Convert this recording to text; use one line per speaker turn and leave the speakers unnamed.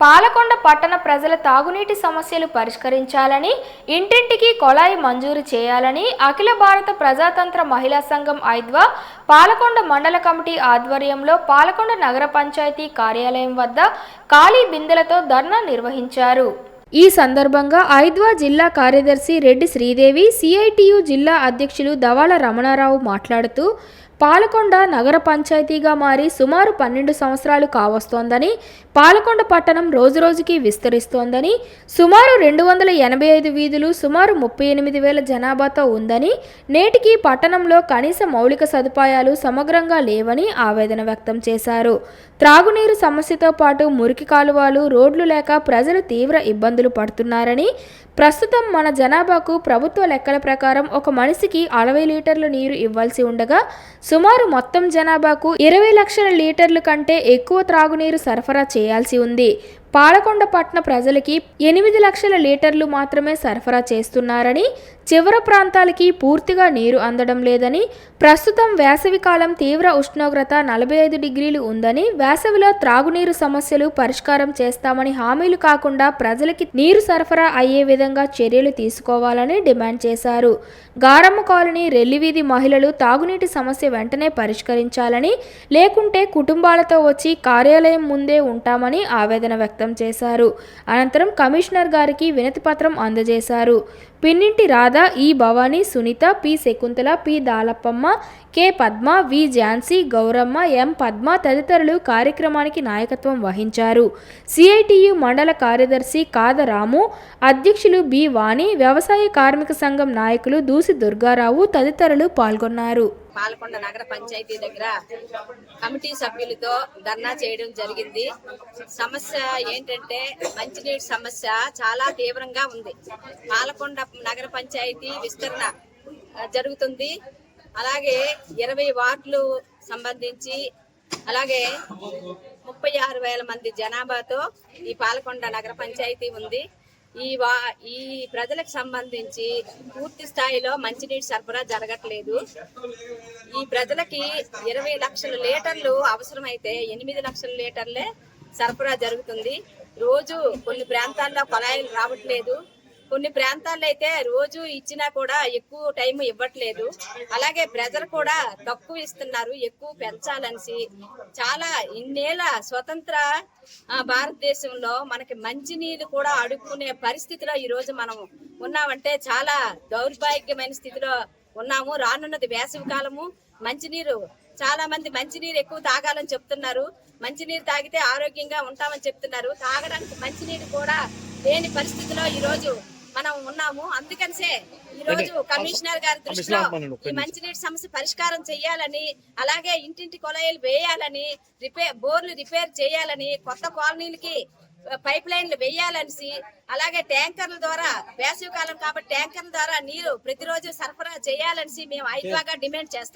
పాలకొండ పట్టణ ప్రజల తాగునీటి సమస్యలు పరిష్కరించాలని ఇంటింటికి కొళాయి మంజూరు చేయాలని అఖిల భారత ప్రజాతంత్ర మహిళా సంఘం ఐద్వా పాలకొండ మండల కమిటీ ఆధ్వర్యంలో పాలకొండ నగర పంచాయతీ కార్యాలయం వద్ద ఖాళీ బిందెలతో ధర్నా నిర్వహించారు. ఈ సందర్భంగా ఐద్వా జిల్లా కార్యదర్శి రెడ్డి శ్రీదేవి సిఐటియు జిల్లా అధ్యక్షులు దవాల రమణారావు మాట్లాడుతూ పాలకొండ నగర పంచాయతీగా మారి సుమారు పన్నెండు సంవత్సరాలు కావస్తోందని పాలకొండ పట్టణం రోజురోజుకి విస్తరిస్తోందని సుమారు రెండు వందల ఎనభై ఐదు వీధులు సుమారు ముప్పై ఎనిమిది వేల జనాభాతో ఉందని నేటికి పట్టణంలో కనీస మౌలిక సదుపాయాలు సమగ్రంగా లేవని ఆవేదన వ్యక్తం చేశారు. త్రాగునీరు సమస్యతో పాటు మురికి కాలువలు రోడ్లు లేక ప్రజలు తీవ్ర ఇబ్బందులు పడుతున్నారని ప్రస్తుతం మన జనాభాకు ప్రభుత్వ లెక్కల ప్రకారం ఒక మనిషికి అరవై లీటర్ల నీరు ఇవ్వాల్సి ఉండగా సుమారు మొత్తం జనాభాకు ఇరవై లక్షల లీటర్ల కంటే ఎక్కువ త్రాగునీరు సరఫరా చేయాల్సి ఉంది. పాలకొండ పట్టణ ప్రజలకి ఎనిమిది లక్షల లీటర్లు మాత్రమే సరఫరా చేస్తున్నారని చివర ప్రాంతాలకి పూర్తిగా నీరు అందడం లేదని ప్రస్తుతం వేసవికాలం తీవ్ర ఉష్ణోగ్రత నలభై ఐదు డిగ్రీలు ఉందని వేసవిలో త్రాగునీరు సమస్యలు పరిష్కారం చేస్తామని హామీలు కాకుండా ప్రజలకి నీరు సరఫరా అయ్యే విధంగా చర్యలు తీసుకోవాలని డిమాండ్ చేశారు. గారమ్మ కాలనీ రెల్లివీధి మహిళలు తాగునీటి సమస్య వెంటనే పరిష్కరించాలని లేకుంటే కుటుంబాలతో వచ్చి కార్యాలయం ముందే ఉంటామని ఆవేదన వ్యక్తం చేశారు. అనంతరం కమిషనర్ గారికి వినతి పత్రం అందజేశారు. Pinninti Radha E Bhavani Sunitha P. Shakuntala P. Dalappamma K. Padma V. Jhansi Gouramma M. Padma తదితరులు కార్యక్రమానికి నాయకత్వం వహించారు. సిఐటియు మండల కార్యదర్శి కాదరాము అధ్యక్షులు బి. వాణి వ్యవసాయ కార్మిక సంఘం నాయకులు దూసి దుర్గారావు తదితరులు పాల్గొన్నారు.
పాలకొండ నగర పంచాయతీ దగ్గర కమిటీ సభ్యులతో ధర్నా చేయడం జరిగింది. సమస్య ఏంటంటే మంచినీటి సమస్య చాలా తీవ్రంగా ఉంది. పాలకొండ నగర పంచాయతీ విస్తరణ జరుగుతుంది. అలాగే ఇరవై వార్డులు సంబంధించి అలాగే ముప్పై ఆరు వేల మంది జనాభాతో ఈ పాలకొండ నగర పంచాయతీ ఉంది. ఈ వా ఈ ప్రజలకు సంబంధించి పూర్తి స్థాయిలో మంచినీటి సరఫరా జరగట్లేదు. ఈ ప్రజలకి ఇరవై లక్షల లీటర్లు అవసరమైతే ఎనిమిది లక్షల లీటర్లే సరఫరా జరుగుతుంది. రోజు కొన్ని ప్రాంతాల్లో కొలాయిలు రావట్లేదు. కొన్ని ప్రాంతాల్లో అయితే రోజు ఇచ్చినా కూడా ఎక్కువ టైం ఇవ్వట్లేదు. అలాగే ప్రజలు కూడా తక్కువ ఇస్తున్నారు ఎక్కువ పెంచాలనేసి. చాలా ఇన్నేళ్ళ స్వతంత్ర భారతదేశంలో మనకి మంచినీళ్ళు కూడా అడుక్కునే పరిస్థితిలో ఈ రోజు మనం ఉన్నామంటే చాలా దౌర్భాగ్యమైన స్థితిలో ఉన్నాము. రానున్నది వేసవి కాలము. మంచినీరు చాలా మంది మంచినీరు ఎక్కువ తాగాలని చెప్తున్నారు. మంచినీరు తాగితే ఆరోగ్యంగా ఉంటామని చెప్తున్నారు. తాగడానికి మంచినీరు కూడా లేని పరిస్థితిలో ఈ రోజు మనం ఉన్నాము. అందుకనిసే ఈ రోజు కమిషనర్ గారి దృష్టిలో ఈ మంచినీటి సమస్య పరిష్కారం చేయాలని అలాగే ఇంటింటి కొలాయిలు వేయాలని రిపేర్ బోర్లు రిపేర్ చేయాలని కొత్త కాలనీలకి పైప్ లైన్లు వేయాలనేసి అలాగే ట్యాంకర్ల ద్వారా వేసవి కాలం కాబట్టి ట్యాంకర్ల ద్వారా నీరు ప్రతిరోజు సరఫరా చేయాలనేసి మేము ఐదుగా డిమాండ్ చేస్తున్నాం.